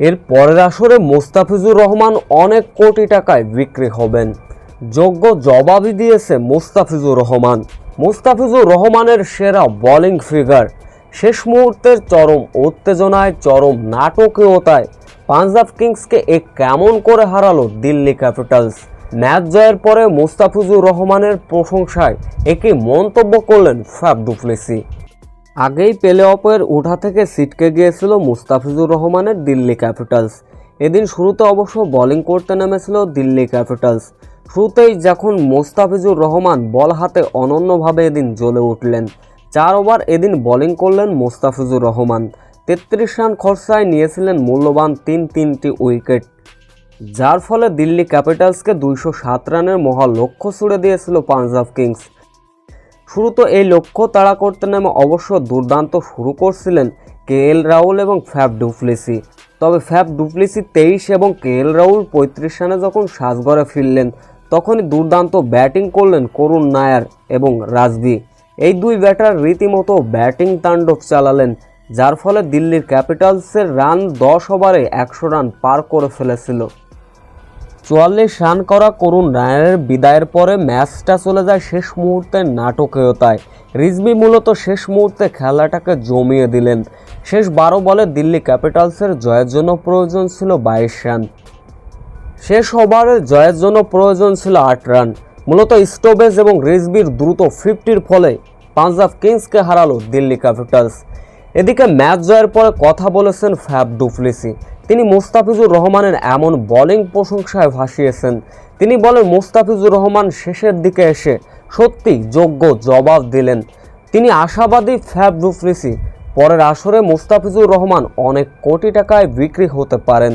এর পরের আসরে মোস্তাফিজুর রহমান অনেক কোটি টাকায় বিক্রি হবেন। যোগ্য জবাবই দিয়েছে মোস্তাফিজুর রহমান। মোস্তাফিজুর রহমানের সেরা বোলিং ফিগার। শেষ মুহূর্তের চরম উত্তেজনায়, চরম নাটকীয়তায় পাঞ্জাব কিংসকে এ কেমন করে হারালো দিল্লি ক্যাপিটালস? ম্যাচ জয়ের পরে মোস্তাফিজুর রহমানের প্রশংসায় একে মন্তব্য করলেন ফ্যাব ডুপ্লেসি। আগেই প্লে অফের উঠা থেকে ছিটকে গিয়েছিল মুস্তাফিজুর রহমানের দিল্লি ক্যাপিটালস। এদিন শুরুতে অবশ্য বোলিং করতে নেমেছিল দিল্লি ক্যাপিটালস। শুরুতেই যখন মোস্তাফিজুর রহমান বল হাতে অনন্যভাবে এদিন জ্বলে উঠলেন, চার ওভার এদিন বোলিং করলেন মোস্তাফিজুর রহমান। তেত্রিশ রান খরচায় নিয়েছিলেন মূল্যবান তিন তিনটি উইকেট, যার ফলে দিল্লি ক্যাপিটালসকে দুইশো সাত রানের মহা লক্ষ্য ছুড়ে দিয়েছিল পাঞ্জাব কিংস। শুরুতে এই লক্ষ্য তাড়া করতে নেমে অবশ্য দুর্দান্ত শুরু করছিলেন কে এল রাহুল এবং ফ্যাব ডুপ্লিসি। তবে ফ্যাব ডুপ্লিসি তেইশ এবং কে এল রাহুল পঁয়ত্রিশ রানে যখন সাজঘরে ফিরলেন, তখনই দুর্দান্ত ব্যাটিং করলেন করুণ নায়ার এবং রাজবি। এই দুই ব্যাটার রীতিমতো ব্যাটিং তাণ্ডব চালালেন, যার ফলে দিল্লির ক্যাপিটালসের রান দশ ওভারে একশো রান পার করে ফেলেছিল। চুয়াল্লিশ রান করা করুণ রানের বিদায়ের পরে ম্যাচটা চলে যায় শেষ মুহূর্তের নাটকীয়তায়। রিজবি মূলত শেষ মুহূর্তে খেলাটাকে জমিয়ে দিলেন। শেষ বারো বলে দিল্লি ক্যাপিটালসের জয়ের জন্য প্রয়োজন ছিল বাইশ রান। শেষ ওভারে জয়ের জন্য প্রয়োজন ছিল আট রান। মূলত স্টোবেজ এবং রিজবির দ্রুত ফিফটির ফলে পাঞ্জাব কিংসকে হারালো দিল্লি ক্যাপিটালস। এদিকে ম্যাচ জয়ের পরে কথা বলেছেন ফ্যাব ডুপ্লিসি তিনি মোস্তাফিজুর রহমানের এমন বোলিং প্রশংসায় ভাসিয়েছেন। তিনি বলেন, মোস্তাফিজুর রহমান শেষের দিকে এসে সত্যি যোগ্য জবাব দিলেন। তিনি আশাবাদী ফ্যাব রুফরিসি পরের আসরে মোস্তাফিজুর রহমান অনেক কোটি টাকায় বিক্রি হতে পারেন।